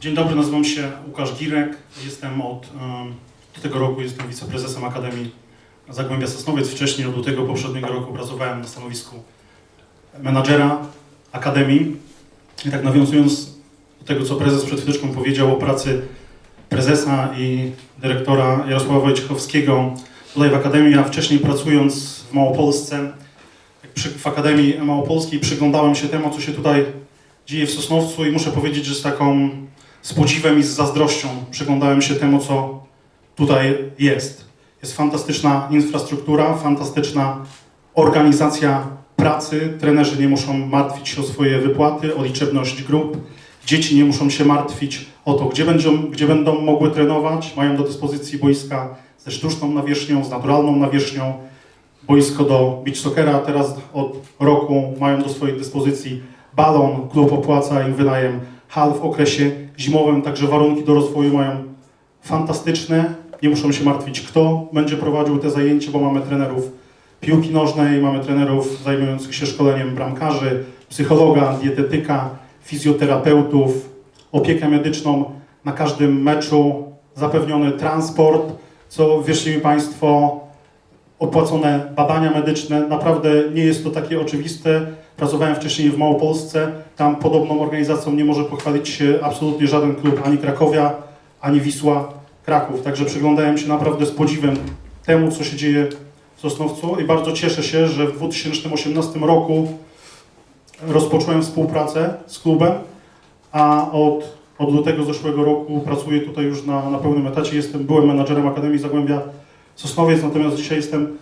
Dzień dobry, nazywam się Łukasz Girek. Jestem od tego roku jestem wiceprezesem Akademii Zagłębia Sosnowiec. Wcześniej od lutego poprzedniego roku pracowałem na stanowisku menadżera Akademii. I tak nawiązując do tego, co prezes przed chwileczką powiedział o pracy prezesa i dyrektora Jarosława Wojciechowskiego tutaj w Akademii, a wcześniej pracując w Małopolsce, w Akademii Małopolskiej przyglądałem się temu, co się tutaj dzieje w Sosnowcu i muszę powiedzieć, że z taką z podziwem i z zazdrością przyglądałem się temu, co tutaj jest. Jest fantastyczna infrastruktura, fantastyczna organizacja pracy. Trenerzy nie muszą martwić się o swoje wypłaty, o liczebność grup. Dzieci nie muszą się martwić o to, gdzie będą, gdzie będą mogły trenować. Mają do dyspozycji boiska ze sztuczną nawierzchnią, z naturalną nawierzchnią. Boisko do beach soccera teraz od roku mają do swojej dyspozycji balon. Klub opłaca im wynajem hal w okresie zimowym, także warunki do rozwoju mają fantastyczne. Nie muszą się martwić, kto będzie prowadził te zajęcia, bo mamy trenerów piłki nożnej, mamy trenerów zajmujących się szkoleniem bramkarzy, psychologa, dietetyka, fizjoterapeutów, opiekę medyczną na każdym meczu, zapewniony transport, co wierzcie mi Państwo, opłacone badania medyczne. Naprawdę nie jest to takie oczywiste. Pracowałem wcześniej w Małopolsce. Tam podobną organizacją nie może pochwalić się absolutnie żaden klub, ani Krakowia, ani Wisła Kraków. Także przyglądałem się naprawdę z podziwem temu, co się dzieje w Sosnowcu i bardzo cieszę się, że w 2018 roku rozpocząłem współpracę z klubem, a od, od lutego zeszłego roku pracuję tutaj już na, na pełnym etacie. Jestem, byłem menadżerem Akademii Zagłębia Sosnowiec, natomiast dzisiaj jestem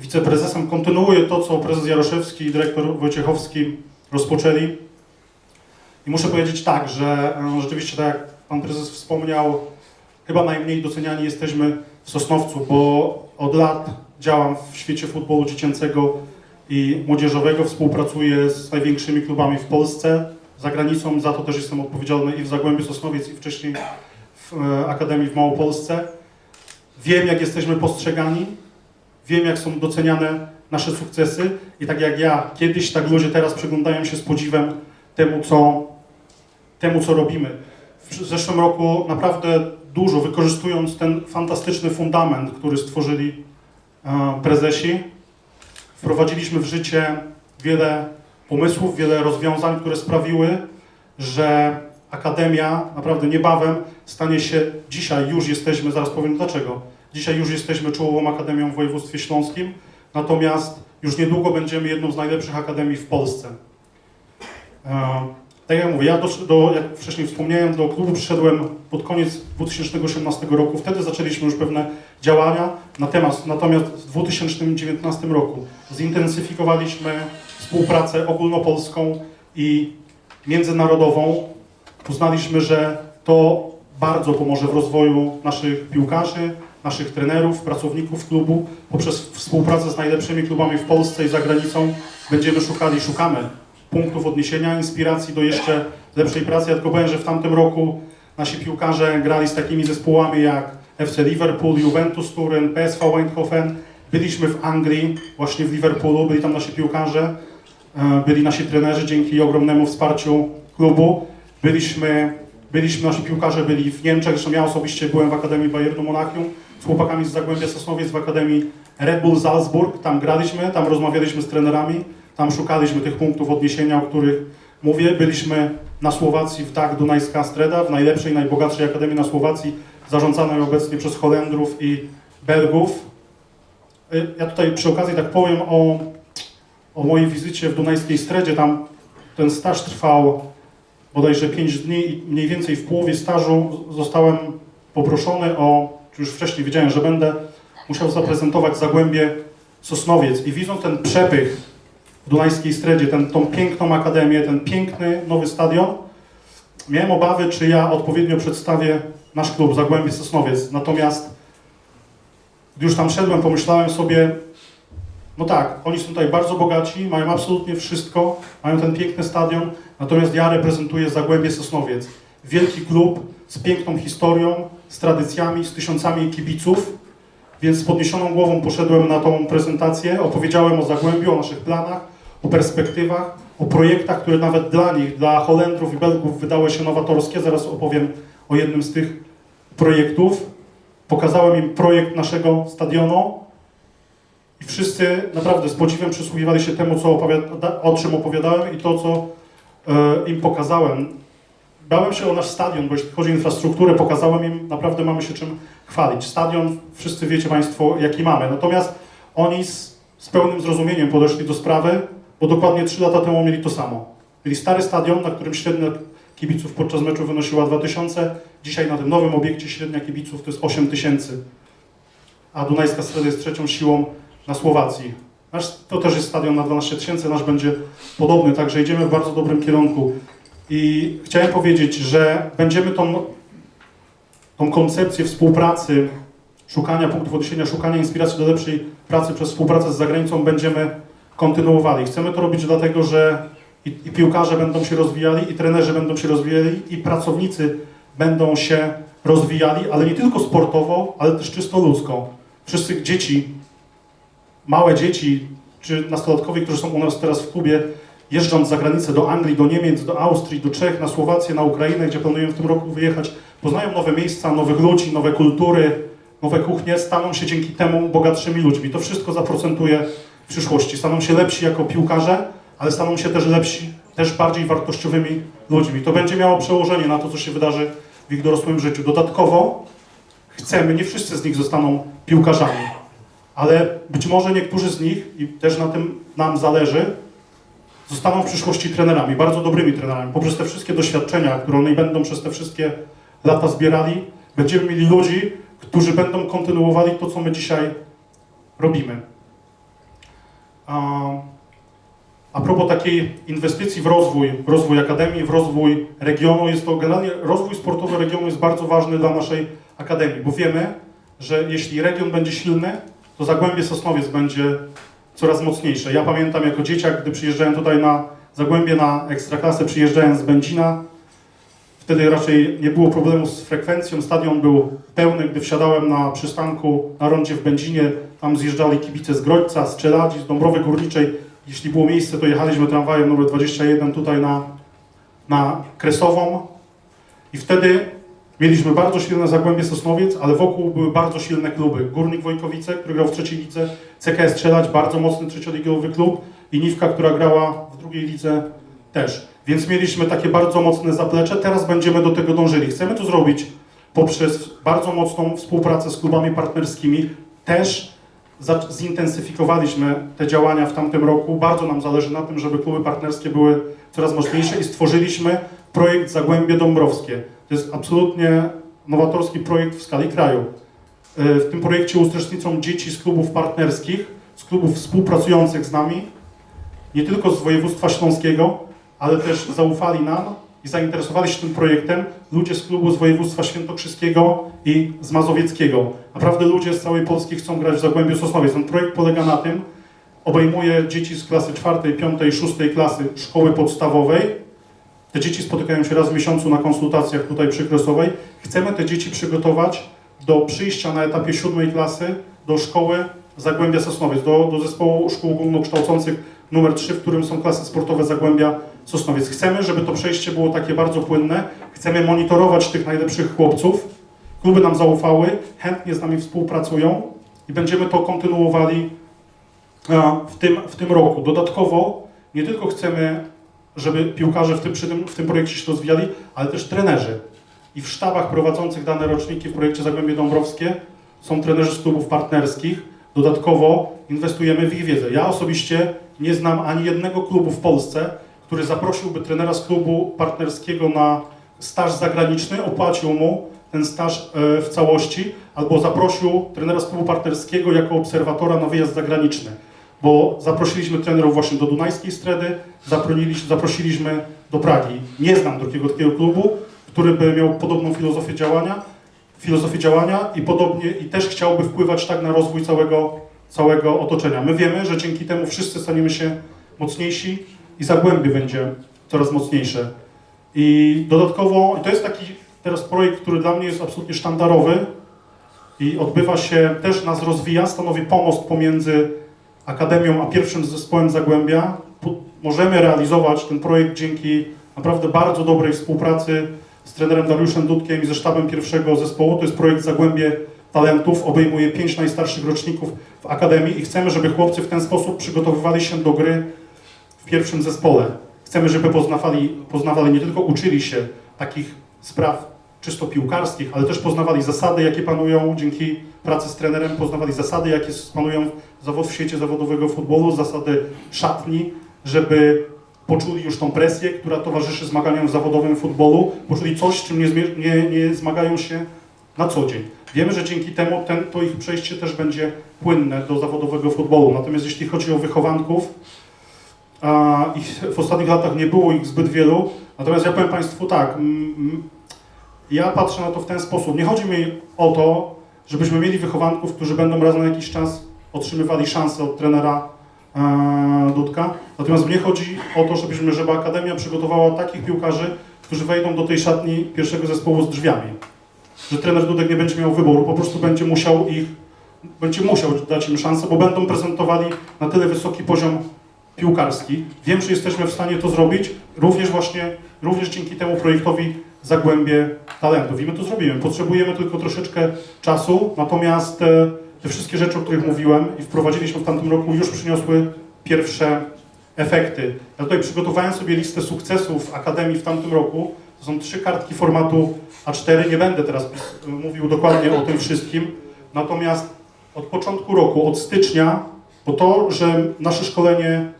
wiceprezesem. Kontynuuję to, co prezes Jaroszewski i dyrektor Wojciechowski rozpoczęli. I muszę powiedzieć tak, że e, rzeczywiście, tak jak pan prezes wspomniał, chyba najmniej doceniani jesteśmy w Sosnowcu, bo od lat działam w świecie futbolu dziecięcego i młodzieżowego, współpracuję z największymi klubami w Polsce, za granicą, za to też jestem odpowiedzialny i w Zagłębiu Sosnowiec i wcześniej w e, Akademii w Małopolsce. Wiem, jak jesteśmy postrzegani, wiem, jak są doceniane nasze sukcesy i tak jak ja kiedyś, tak ludzie teraz przyglądają się z podziwem temu, co, temu, co robimy. W zeszłym roku naprawdę dużo, wykorzystując ten fantastyczny fundament, który stworzyli e, prezesi, wprowadziliśmy w życie wiele pomysłów, wiele rozwiązań, które sprawiły, że Akademia naprawdę niebawem stanie się, dzisiaj już jesteśmy, zaraz powiem dlaczego, dzisiaj już jesteśmy czołową Akademią w województwie śląskim, natomiast już niedługo będziemy jedną z najlepszych akademii w Polsce. E, tak jak mówię, ja do, do, jak wcześniej wspomniałem, do klubu przyszedłem pod koniec 2018 roku. Wtedy zaczęliśmy już pewne działania. Natomiast, natomiast w 2019 roku zintensyfikowaliśmy współpracę ogólnopolską i międzynarodową. Uznaliśmy, że to bardzo pomoże w rozwoju naszych piłkarzy, naszych trenerów, pracowników klubu. Poprzez współpracę z najlepszymi klubami w Polsce i za granicą będziemy szukali, szukamy punktów odniesienia, inspiracji do jeszcze lepszej pracy. Ja tylko powiem, że w tamtym roku nasi piłkarze grali z takimi zespołami jak FC Liverpool, Juventus Turyn, PSV Eindhoven. Byliśmy w Anglii, właśnie w Liverpoolu, byli tam nasi piłkarze, e, byli nasi trenerzy dzięki ogromnemu wsparciu klubu. Byliśmy, byliśmy nasi piłkarze byli w Niemczech, zresztą ja osobiście byłem w Akademii Bayernu Monachium z chłopakami z Zagłębia Sosnowiec w Akademii Red Bull Salzburg. Tam graliśmy, tam rozmawialiśmy z trenerami, tam szukaliśmy tych punktów odniesienia, o których mówię. Byliśmy na Słowacji w Tak Dunajska Streda, w najlepszej, najbogatszej akademii na Słowacji, zarządzanej obecnie przez Holendrów i Belgów. Y, Ja tutaj przy okazji tak powiem o, o mojej wizycie w Dunajskiej Stredzie. Tam ten staż trwał bodajże 5 dni i mniej więcej w połowie stażu zostałem poproszony o, już wcześniej wiedziałem, że będę musiał zaprezentować Zagłębie Sosnowiec. I widząc ten przepych w Dunajskiej Stredzie, ten, tą piękną akademię, ten piękny nowy stadion, miałem obawy, czy ja odpowiednio przedstawię nasz klub Zagłębie Sosnowiec. Natomiast gdy już tam szedłem, pomyślałem sobie, no tak, oni są tutaj bardzo bogaci, mają absolutnie wszystko, mają ten piękny stadion, natomiast ja reprezentuję Zagłębie Sosnowiec. Wielki klub z piękną historią, z tradycjami, z tysiącami kibiców, więc z podniesioną głową poszedłem na tą prezentację, opowiedziałem o Zagłębiu, o naszych planach, o perspektywach, o projektach, które nawet dla nich, dla Holendrów i Belgów wydały się nowatorskie. Zaraz opowiem o jednym z tych projektów. Pokazałem im projekt naszego stadionu i wszyscy naprawdę z podziwem przysłuchiwali się temu, co opowiada, o czym opowiadałem i to, co e, im pokazałem. Bałem się o nasz stadion, bo jeśli chodzi o infrastrukturę, pokazałem im, naprawdę mamy się czym chwalić. Stadion, wszyscy wiecie Państwo, jaki mamy. Natomiast oni z, z pełnym zrozumieniem podeszli do sprawy, bo dokładnie 3 lata temu mieli to samo. Mieli stary stadion, na którym średnia kibiców podczas meczu wynosiła 2000. Dzisiaj na tym nowym obiekcie średnia kibiców to jest 8000. A Dunajska Streda jest trzecią siłą na Słowacji. Nasz, to też jest stadion na 12 tysięcy, nasz będzie podobny, także idziemy w bardzo dobrym kierunku. I chciałem powiedzieć, że będziemy tą, tą koncepcję współpracy, szukania punktów odniesienia, szukania inspiracji do lepszej pracy przez współpracę z zagranicą będziemy kontynuowali. Chcemy to robić dlatego, że i, i piłkarze będą się rozwijali, i trenerzy będą się rozwijali, i pracownicy będą się rozwijali, ale nie tylko sportowo, ale też czysto ludzko. Wszyscy dzieci, małe dzieci czy nastolatkowie, którzy są u nas teraz w klubie, jeżdżąc za granicę do Anglii, do Niemiec, do Austrii, do Czech, na Słowację, na Ukrainę, gdzie planujemy w tym roku wyjechać, poznają nowe miejsca, nowych ludzi, nowe kultury, nowe kuchnie, staną się dzięki temu bogatszymi ludźmi. To wszystko zaprocentuje w przyszłości. Staną się lepsi jako piłkarze, ale staną się też lepsi, też bardziej wartościowymi ludźmi. To będzie miało przełożenie na to, co się wydarzy w ich dorosłym życiu. Dodatkowo chcemy, nie wszyscy z nich zostaną piłkarzami, ale być może niektórzy z nich, i też na tym nam zależy, zostaną w przyszłości trenerami, bardzo dobrymi trenerami. Poprzez te wszystkie doświadczenia, które oni będą przez te wszystkie lata zbierali, będziemy mieli ludzi, którzy będą kontynuowali to, co my dzisiaj robimy. A, propos takiej inwestycji w rozwój, w rozwój akademii, w rozwój regionu, jest to generalnie rozwój sportowy regionu jest bardzo ważny dla naszej akademii, bo wiemy, że jeśli region będzie silny, to Zagłębie Sosnowiec będzie coraz mocniejsze. Ja pamiętam jako dzieciak, gdy przyjeżdżałem tutaj na Zagłębie na Ekstraklasę, przyjeżdżając z Będzina, wtedy raczej nie było problemu z frekwencją, stadion był pełny, gdy wsiadałem na przystanku na rondzie w Będzinie, tam zjeżdżali kibice z Grodźca, z Czeladzi, z Dąbrowy Górniczej. Jeśli było miejsce, to jechaliśmy tramwajem numer 21 tutaj na, na Kresową i wtedy mieliśmy bardzo silne Zagłębie Sosnowiec, ale wokół były bardzo silne kluby. Górnik Wojkowice, który grał w trzeciej lidze, CKS Strzelać, bardzo mocny trzecioligowy klub i Niwka, która grała w drugiej lidze też. Więc mieliśmy takie bardzo mocne zaplecze, teraz będziemy do tego dążyli. Chcemy to zrobić poprzez bardzo mocną współpracę z klubami partnerskimi. Też zintensyfikowaliśmy te działania w tamtym roku. Bardzo nam zależy na tym, żeby kluby partnerskie były coraz mocniejsze i stworzyliśmy projekt Zagłębie Dąbrowskie. To jest absolutnie nowatorski projekt w skali kraju. E, W tym projekcie uczestniczą dzieci z klubów partnerskich, z klubów współpracujących z nami, nie tylko z województwa śląskiego, ale też zaufali nam i zainteresowali się tym projektem ludzie z klubu z województwa świętokrzyskiego i z mazowieckiego. Naprawdę ludzie z całej Polski chcą grać w Zagłębiu Sosnowiec. Ten projekt polega na tym, obejmuje dzieci z klasy czwartej, piątej, szóstej klasy szkoły podstawowej. Te dzieci spotykają się raz w miesiącu na konsultacjach tutaj przy Kresowej. Chcemy te dzieci przygotować do przyjścia na etapie siódmej klasy do szkoły Zagłębia Sosnowiec, do, do zespołu szkół ogólnokształcących numer 3, w którym są klasy sportowe Zagłębia Sosnowiec. Chcemy, żeby to przejście było takie bardzo płynne. Chcemy monitorować tych najlepszych chłopców. Kluby nam zaufały, chętnie z nami współpracują i będziemy to kontynuowali e, w tym, w tym roku. Dodatkowo nie tylko chcemy, żeby piłkarze w tym, przy tym, w tym projekcie się rozwijali, ale też trenerzy. I w sztabach prowadzących dane roczniki w projekcie Zagłębie Dąbrowskie są trenerzy z klubów partnerskich. Dodatkowo inwestujemy w ich wiedzę. Ja osobiście nie znam ani jednego klubu w Polsce, który zaprosiłby trenera z klubu partnerskiego na staż zagraniczny, opłacił mu ten staż e, w całości, albo zaprosił trenera z klubu partnerskiego jako obserwatora na wyjazd zagraniczny. Bo zaprosiliśmy trenerów właśnie do Dunajskiej Stredy, zaprosiliśmy, do Pragi. Nie znam drugiego takiego klubu, który by miał podobną filozofię działania, filozofię działania i podobnie i też chciałby wpływać tak na rozwój całego, całego otoczenia. My wiemy, że dzięki temu wszyscy staniemy się mocniejsi i Zagłębie będzie coraz mocniejsze. I dodatkowo, i to jest taki teraz projekt, który dla mnie jest absolutnie sztandarowy i odbywa się, też nas rozwija, stanowi pomost pomiędzy Akademią a pierwszym zespołem Zagłębia. Możemy realizować ten projekt dzięki naprawdę bardzo dobrej współpracy z trenerem Dariuszem Dudkiem i ze sztabem pierwszego zespołu. To jest projekt Zagłębie Talentów, obejmuje pięć najstarszych roczników w Akademii i chcemy, żeby chłopcy w ten sposób przygotowywali się do gry w pierwszym zespole. Chcemy, żeby poznawali, poznawali nie tylko uczyli się takich spraw czysto piłkarskich, ale też poznawali zasady, jakie panują dzięki pracy z trenerem, poznawali zasady, jakie panują w świecie zawodowego futbolu, zasady szatni, żeby poczuli już tą presję, która towarzyszy zmaganiom w zawodowym futbolu, poczuli coś, z czym nie, nie, nie zmagają się na co dzień. Wiemy, że dzięki temu ten, to ich przejście też będzie płynne do zawodowego futbolu. Natomiast jeśli chodzi o wychowanków, a ich w ostatnich latach nie było ich zbyt wielu. Natomiast ja powiem Państwu tak, ja patrzę na to w ten sposób. Nie chodzi mi o to, żebyśmy mieli wychowanków, którzy będą raz na jakiś czas otrzymywali szansę od trenera e, Dudka. Natomiast mnie chodzi o to, żebyśmy, żeby Akademia przygotowała takich piłkarzy, którzy wejdą do tej szatni pierwszego zespołu z drzwiami. Że trener Dudek nie będzie miał wyboru, po prostu będzie musiał ich, będzie musiał dać im szansę, bo będą prezentowali na tyle wysoki poziom piłkarski. Wiem, że jesteśmy w stanie to zrobić, również właśnie, również dzięki temu projektowi Zagłębie Talentów. I my to zrobimy. Potrzebujemy tylko troszeczkę czasu, natomiast e, te wszystkie rzeczy, o których mówiłem i wprowadziliśmy w tamtym roku, już przyniosły pierwsze efekty. Ja tutaj przygotowałem sobie listę sukcesów Akademii w tamtym roku. To są trzy kartki formatu A4. Nie będę teraz mówił dokładnie o tym wszystkim. Natomiast od początku roku, od stycznia, bo to, że nasze szkolenie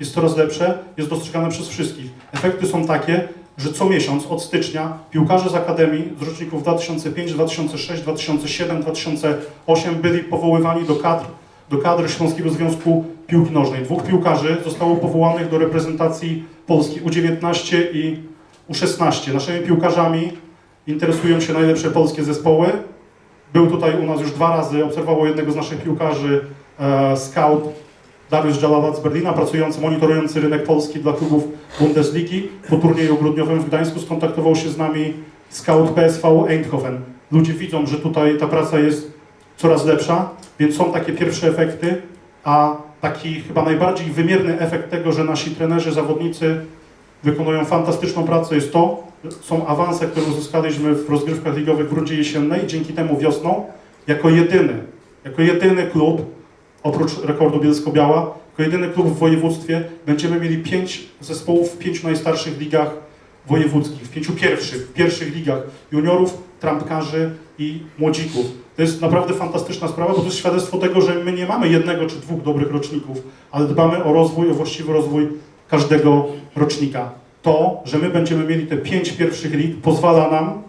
jest coraz lepsze, jest dostrzegane przez wszystkich. Efekty są takie, że co miesiąc od stycznia piłkarze z Akademii z roczników 2005, 2006, 2007, 2008 byli powoływani do kadr, do kadry Śląskiego Związku Piłki Nożnej. Dwóch piłkarzy zostało powołanych do reprezentacji Polski U19 i U16. Naszymi piłkarzami interesują się najlepsze polskie zespoły. Był tutaj u nas już dwa razy, obserwował jednego z naszych piłkarzy e, scout Dariusz Dżalawac z Berlina, pracujący, monitorujący rynek polski dla klubów Bundesligi. Po turnieju grudniowym w Gdańsku skontaktował się z nami scout PSV Eindhoven. Ludzie widzą, że tutaj ta praca jest coraz lepsza, więc są takie pierwsze efekty, a taki chyba najbardziej wymierny efekt tego, że nasi trenerzy, zawodnicy wykonują fantastyczną pracę jest to, są awanse, które uzyskaliśmy w rozgrywkach ligowych w rundzie jesiennej, dzięki temu wiosną, jako jedyny, jako jedyny klub oprócz rekordu Bielsko-Biała, jako jedyny klub w województwie będziemy mieli pięć zespołów w pięciu najstarszych ligach wojewódzkich, w pięciu pierwszych, w pierwszych ligach juniorów, trampkarzy i młodzików. To jest naprawdę fantastyczna sprawa, bo to jest świadectwo tego, że my nie mamy jednego czy dwóch dobrych roczników, ale dbamy o rozwój, o właściwy rozwój każdego rocznika. To, że my będziemy mieli te pięć pierwszych lig, pozwala nam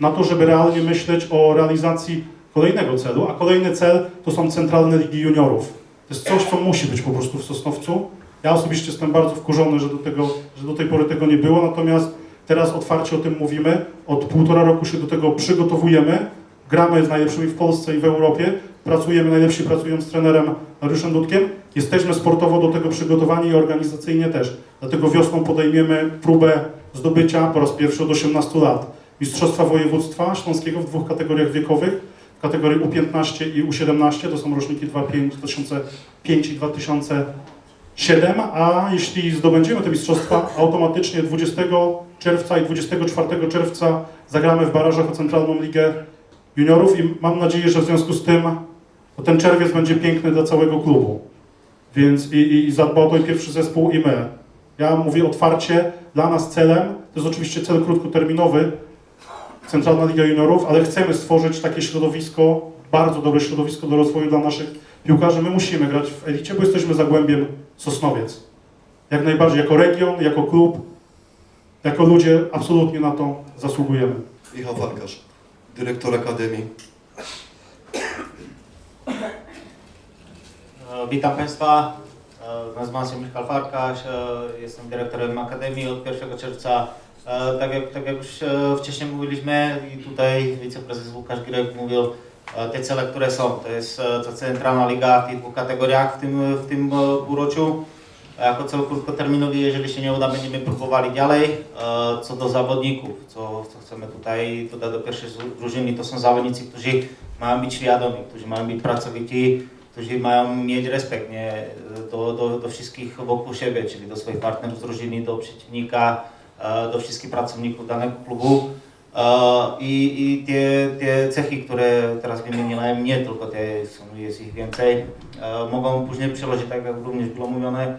na to, żeby realnie myśleć o realizacji kolejnego celu, a kolejny cel to są centralne ligi juniorów. To jest coś, co musi być po prostu w Sosnowcu. Ja osobiście jestem bardzo wkurzony, że do, tego, że do tej pory tego nie było, natomiast teraz otwarcie o tym mówimy. Od półtora roku się do tego przygotowujemy. Gramy z najlepszymi w Polsce i w Europie. Pracujemy, najlepsi pracują z trenerem Mariuszem Dudkiem. Jesteśmy sportowo do tego przygotowani i organizacyjnie też. Dlatego wiosną podejmiemy próbę zdobycia po raz pierwszy od 18 lat Mistrzostwa Województwa Śląskiego w dwóch kategoriach wiekowych kategorii U15 i U17, to są roczniki 2005, 2005 i 2007, a jeśli zdobędziemy te mistrzostwa, automatycznie 20 czerwca i 24 czerwca zagramy w barażach o Centralną Ligę Juniorów i mam nadzieję, że w związku z tym ten czerwiec będzie piękny dla całego klubu. Więc i, i, i zadba o to i pierwszy zespół i my. Ja mówię otwarcie, dla nas celem, to jest oczywiście cel krótkoterminowy, Centralna Liga Juniorów, ale chcemy stworzyć takie środowisko, bardzo dobre środowisko do rozwoju dla naszych piłkarzy. My musimy grać w elicie, bo jesteśmy Zagłębiem Sosnowiec. Jak najbardziej, jako region, jako klub, jako ludzie absolutnie na to zasługujemy. Michał Farkarz, dyrektor Akademii. E, Witam Państwa. E, Nazywam się Michał Farkaś, e, jestem dyrektorem Akademii od 1 czerwca. E, Tak jak, tak jak już e, wcześniej mówiliśmy i tutaj wiceprezes Łukasz Girek mówił, e, te cele, które są, to jest to centralna liga w tych dwóch kategoriach w tym, w tym półroczu. A Jako cel krótkoterminowy, jeżeli się nie uda, będziemy próbowali dalej. Co do zawodników, co, co chcemy tutaj, tutaj do pierwszej drużyny, to są zawodnicy, którzy mają być świadomi, którzy mają być pracowici, którzy mają mieć respekt nie, do, do, do wszystkich wokół siebie, czyli do swoich partnerów z drużyny, do przeciwnika, do wszystkich pracowników danego klubu. E, I, i te, te cechy, które teraz wymieniłem, nie tylko są, jest ich więcej, e, mogą później przełożyć, tak jak również było mówione,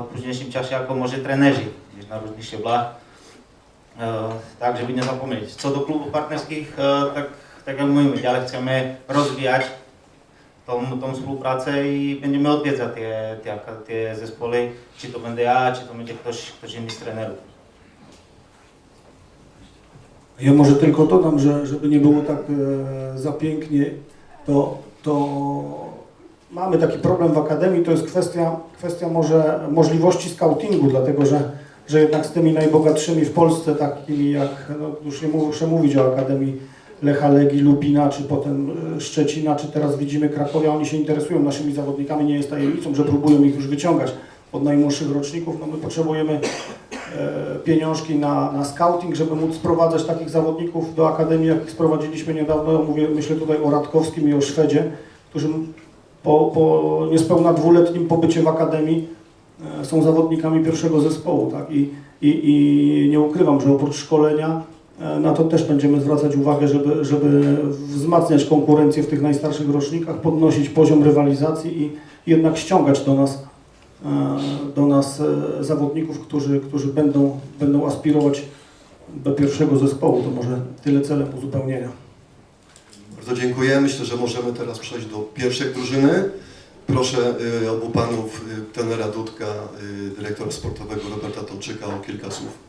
w późniejszym czasie jako może trenerzy gdzieś na różnych szczeblach. E, tak, żeby nie. Co do klubów partnerskich, e, tak, tak jak mówimy, dalej chcemy rozwijać tą, tą współpracę i będziemy odwiedzać te, te, te zespoły, czy to będę ja, czy to będzie ktoś, ktoś inny z trenerów. Ja może tylko dodam, że żeby nie było tak e, za pięknie, to, to mamy taki problem w Akademii, to jest kwestia, kwestia może możliwości scoutingu, dlatego że, że jednak z tymi najbogatszymi w Polsce, takimi jak, no już nie muszę mówić o Akademii Lecha Legii, Lubina, czy potem e, Szczecina, czy teraz widzimy Krakowia, oni się interesują naszymi zawodnikami, nie jest tajemnicą, że próbują ich już wyciągać. Od najmłodszych roczników, no my potrzebujemy pieniążki na, na scouting, żeby móc sprowadzać takich zawodników do Akademii, jakich sprowadziliśmy niedawno. Mówię, myślę tutaj o Radkowskim i o Szwedzie, którzy po, po niespełna dwuletnim pobycie w Akademii e, są zawodnikami pierwszego zespołu. Tak? I, i, I nie ukrywam, że oprócz szkolenia e, na to też będziemy zwracać uwagę, żeby, żeby wzmacniać konkurencję w tych najstarszych rocznikach, podnosić poziom rywalizacji i jednak ściągać do nas e, do nas e, zawodników, którzy, którzy będą, będą aspirować do pierwszego zespołu. To może tyle celem uzupełnienia. Bardzo dziękuję. Myślę, że możemy teraz przejść do pierwszej drużyny. Proszę y, obu panów, tenera Dudka, dyrektora sportowego Roberta Tomczyka o kilka słów.